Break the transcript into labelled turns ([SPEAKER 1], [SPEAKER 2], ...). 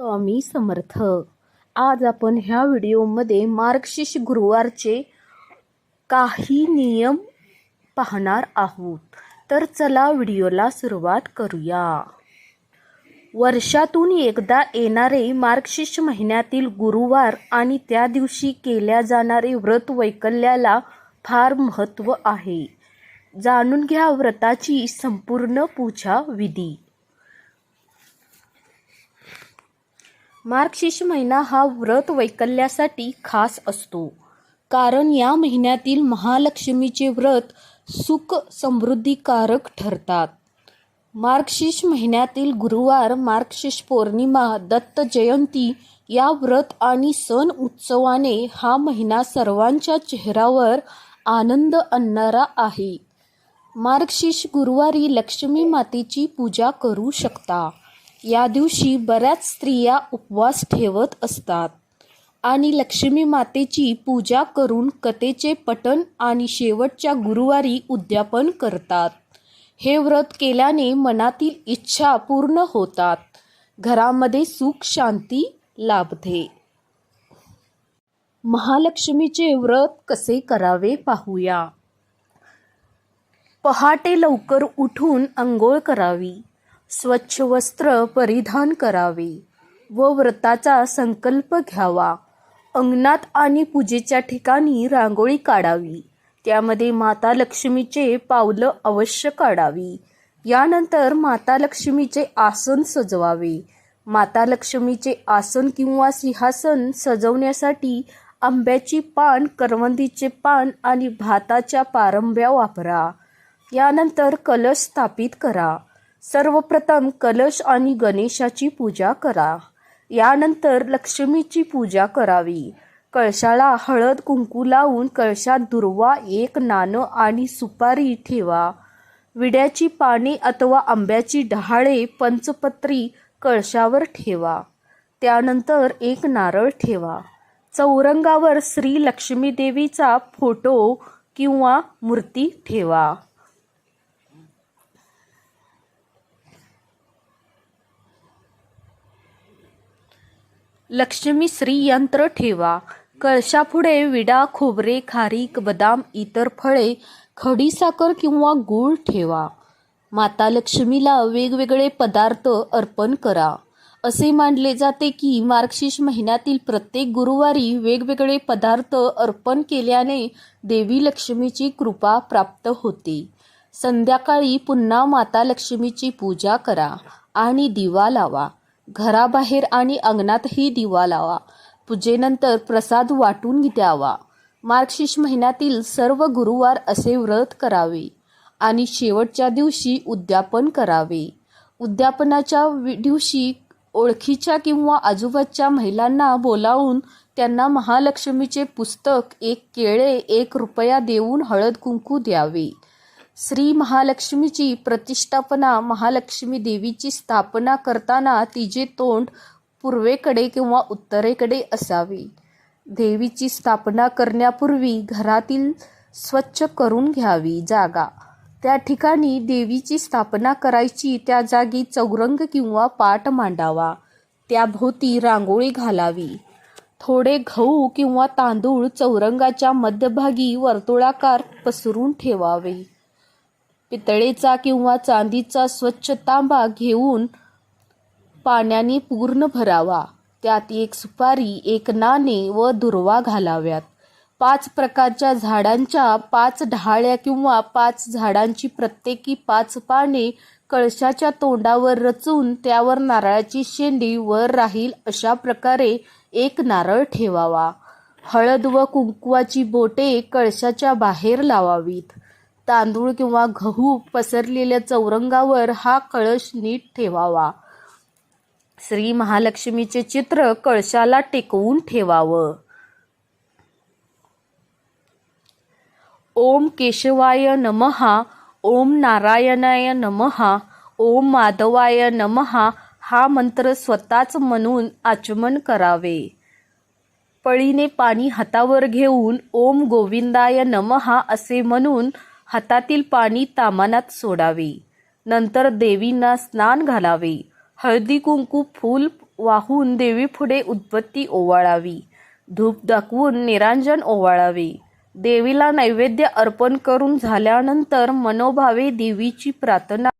[SPEAKER 1] स्वामी समर्थ. आज आपण ह्या व्हिडिओमध्ये मार्गशीर्ष गुरुवारचे काही नियम पाहणार आहोत. तर चला व्हिडिओला सुरुवात करूया. वर्षातून एकदा येणारे मार्गशीर्ष महिन्यातील गुरुवार आणि त्या दिवशी केल्या जाणारे व्रत वैकल्याला फार महत्त्व आहे. जाणून घ्या व्रताची संपूर्ण पूजा विधी. मार्गशीर्ष महिना हा व्रत वैकल्यासाठी खास असतो. कारण या महिन्यातील महालक्ष्मीचे व्रत सुख समृद्धीकारक ठरतात. मार्गशीर्ष महिन्यातील गुरुवार मार्गशीर्ष पौर्णिमा दत्त जयंती या व्रत आणि सण उत्सवाने हा महिना सर्वांच्या चेहऱ्यावर आनंद आणणारा आहे. मार्गशीर्ष गुरुवारी लक्ष्मी मातेची पूजा करू शकता. या दिवशी बऱ्याच स्त्रिया उपवास ठेवत असतात. आणि लक्ष्मी मातेची पूजा करून कथेचे पठण आणि शेवटच्या गुरुवारी उद्यापन करतात. हे व्रत केल्याने मनातील इच्छा पूर्ण होतात. घरामध्ये सुख शांती लाभते. महालक्ष्मीचे व्रत कसे करावे पाहूया. पहाटे लवकर उठून अंघोळ करावी. स्वच्छ वस्त्र परिधान करावे व व्रताचा संकल्प घ्यावा. अंगणात आणि पूजेच्या ठिकाणी रांगोळी काढावी. त्यामध्ये माता लक्ष्मीचे पावलं अवश्य काढावी. यानंतर माता लक्ष्मीचे आसन सजवावे. माता लक्ष्मीचे आसन किंवा सिंहासन सजवण्यासाठी आंब्याची पान करवंदीचे पान आणि भाताच्या पारंब्या वापरा. यानंतर कलश स्थापित करा. सर्वप्रथम कलश आणि गणेशाची पूजा करा. यानंतर लक्ष्मीची पूजा करावी. कळशाला हळद कुंकू लावून कळशात दुर्वा एक नाणं आणि सुपारी ठेवा. विड्याची पाने अथवा आंब्याची डहाळे पंचपत्री कळशावर ठेवा. त्यानंतर एक नारळ ठेवा. चौरंगावर श्री लक्ष्मीदेवीचा फोटो किंवा मूर्ती ठेवा. लक्ष्मी श्री यंत्र ठेवा. कळशापुढे विडा खोबरे खारीक बदाम इतर फळे खडीसाखर किंवा गूळ ठेवा. माता लक्ष्मीला वेगवेगळे पदार्थ अर्पण करा. असे मानले जाते की मार्गशीर्ष महिन्यातील प्रत्येक गुरुवारी वेगवेगळे पदार्थ अर्पण केल्याने देवी लक्ष्मीची कृपा प्राप्त होते. संध्याकाळी पुन्हा माता लक्ष्मीची पूजा करा आणि दिवा लावा. घराबाहेर आणि अंगणातही दिवा लावा. पूजेनंतर प्रसाद वाटून द्यावा. मार्गशीर्ष महिन्यातील सर्व गुरुवार असे व्रत करावे आणि शेवटच्या दिवशी उद्यापन करावे. उद्यापनाच्या वि- दिवशी ओळखीच्या किंवा आजूबाजूच्या महिलांना बोलावून त्यांना महालक्ष्मीचे पुस्तक एक केळे एक रुपया देऊन हळद कुंकू द्यावे. श्री महालक्ष्मीची प्रतिष्ठापना महालक्ष्मी देवीची स्थापना करताना तिचे तोंड पूर्वेकडे किंवा उत्तरेकडे असावे. देवीची स्थापना करण्यापूर्वी घरातील स्वच्छ करून घ्यावी जागा. त्या ठिकाणी देवीची स्थापना करायची त्या जागी चौरंग किंवा पाट मांडावा. त्याभोवती रांगोळी घालावी. थोडे गहू किंवा तांदूळ चौरंगाच्या मध्यभागी वर्तुळाकार पसरून ठेवावे. पितळेचा किंवा चांदीचा स्वच्छ तांबा घेऊन पाण्याने पूर्ण भरावा. त्यात एक सुपारी एक नाणे व दुर्वा घालाव्यात. पाच प्रकारच्या झाडांच्या पाच ढाळ्या किंवा पाच झाडांची प्रत्येकी पाच पाने कळशाच्या तोंडावर रचून त्यावर नारळाची शेंडी वर राहील अशा प्रकारे एक नारळ ठेवावा. हळद व कुंकवाची बोटे कळशाच्या बाहेर लावावीत. तांदूळ किंवा गहू पसरलेल्या चौरंगावर हा कळश नीट ठेवावा. श्री महालक्ष्मीचे चित्र कळशाला टेकवून ठेवावं. ओम केशवाय नमहा ओम नारायणाय नमहा ओम माधवाय नमहा हा मंत्र स्वतःच म्हणून आचमन करावे. पळीने पाणी हातावर घेऊन ओम गोविंदाय नमहा असे म्हणून हातातील पाणी तामानात सोडावे. नंतर देवींना स्नान घालावे. हळदी कुंकू फूल वाहून देवीपुढे उत्पत्ती ओवाळावी. धूप दाखवून निरांजन ओवाळावे. देवीला नैवेद्य अर्पण करून झाल्यानंतर मनोभावे देवीची प्रार्थना